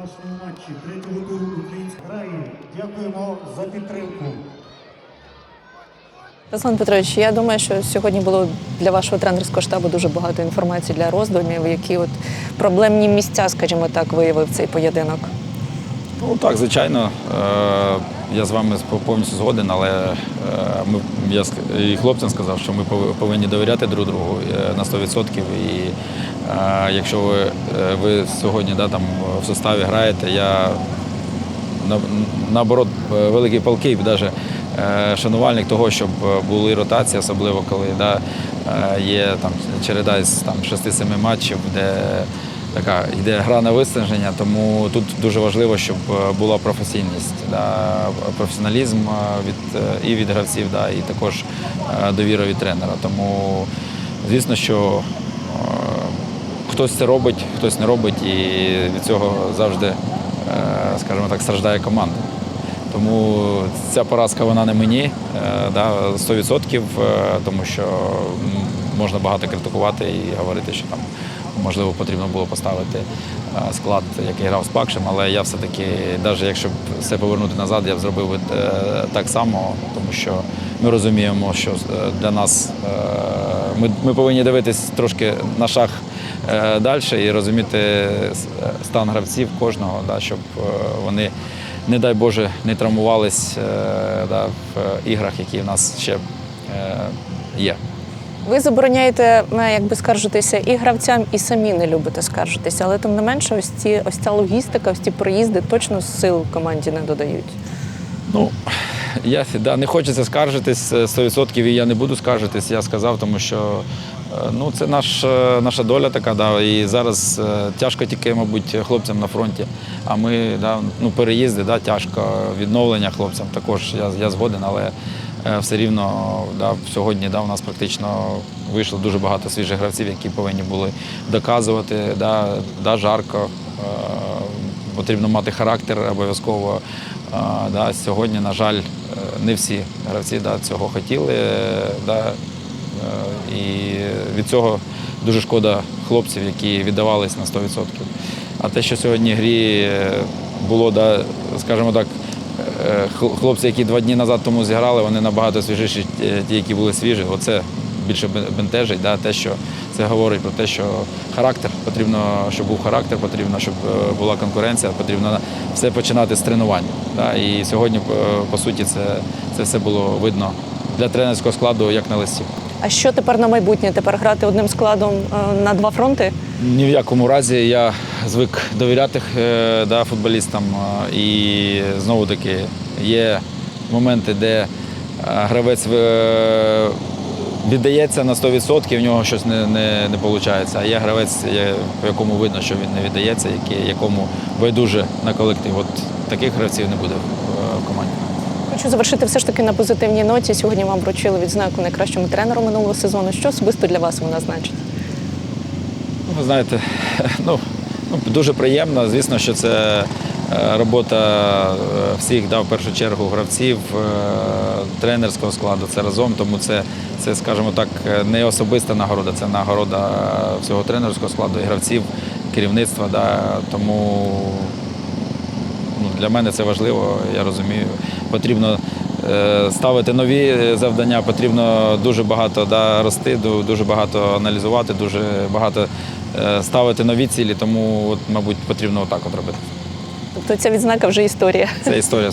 нашому матчі третього туру української грає. Дякуємо за підтримку. Руслан Петрович, я думаю, що сьогодні було для вашого тренерського штабу дуже багато інформації для роздумів, які от проблемні місця, скажімо так, виявив цей поєдинок. Ну так, звичайно, е, я з вами повністю згоден, але е, ми, я і хлопцям сказав, що ми повинні довіряти друг другу е, на 100%. І якщо ви, ви сьогодні да, там, в составі граєте, я наоборот великий палкий, навіть шанувальник того, щоб були ротації, особливо коли да, є там, череда там, 6-7 матчів, де така йде гра на виснаження, тому тут дуже важливо, щоб е, була професійність, да, професіоналізм е, від, е, і від гравців, да, і також довіра від тренера. Тому, звісно, що хтось це робить, хтось не робить, і від цього завжди, скажімо так, страждає команда. Тому ця поразка вона не мені, да, 100%, е, тому що можна багато критикувати і говорити, що там можливо потрібно було поставити е, склад, який грав з Пакшем, але я все-таки, навіть якщо б все повернути назад, я б зробив би, е, так само, тому що ми розуміємо, що е, для нас ми, ми повинні дивитись трошки на шаг е, далі і розуміти стан гравців кожного, да, щоб вони, не дай Боже, не травмувались да, в іграх, які в нас ще є. Ви забороняєте, е, якби скаржитися і гравцям, і самі не любите скаржитися, але тим не менше, ось ці ось ця логістика, ось ці проїзди точно сил команді не додають. Ну, я да, не хочеться скаржитись е, 100% і я не буду скаржитись, я сказав, тому що е, ну, це наш, е, наша доля така, да, і зараз е, тяжко тільки, мабуть, хлопцям на фронті. А ми да, ну, переїзди, да, тяжко, відновлення хлопцям також я, я згоден, але е, все рівно да, сьогодні да, у нас практично вийшло дуже багато свіжих гравців, які повинні були доказувати, да, да, жарко. е, Потрібно мати характер обов'язково. А, Да, сьогодні, на жаль, е, не всі гравці да, цього хотіли. е, Да, е, і від цього дуже шкода хлопців, які віддавались на 100%. А те, що сьогодні грі е, було, да, скажімо так, е, хлопці, які два дні назад тому зіграли, вони набагато свіжіші, е, ті, які були свіжі. Оце більше бентежить, да, те, що це говорить про те, що характер потрібно, щоб був характер, потрібно, щоб е, була конкуренція, потрібно все починати з тренувань. Да, і сьогодні, е, по суті, це, це все було видно для тренерського складу як на листі. А що тепер на майбутнє? Тепер грати одним складом е, на два фронти? Ні в якому разі я звик довіряти е, да, футболістам. е, І знову таки є моменти, де е, гравець віддається на 100%, і в нього щось не, не, не виходить. А є гравець, по якому видно, що він не віддається, якому байдуже на колектив. От таких гравців не буде в, команді. Хочу завершити все ж таки на позитивній ноті. Сьогодні вам вручили відзнаку найкращому тренеру минулого сезону. Що особисто для вас вона значить? Ви знаєте, ну, ну, дуже приємно. Звісно, що це е, робота е, всіх, да, в першу чергу, гравців, е, тренерського складу, це разом. Тому це, це, скажімо так, не особиста нагорода, це нагорода всього тренерського складу і гравців, керівництва. Да, тому ну, для мене це важливо, я розумію. Потрібно ставити нові е, завдання, потрібно дуже багато да, рости, дуже багато аналізувати, дуже багато е, ставити нові цілі, тому, от, мабуть, потрібно отак от робити. Тобто ця відзнака вже історія. Це історія 100%.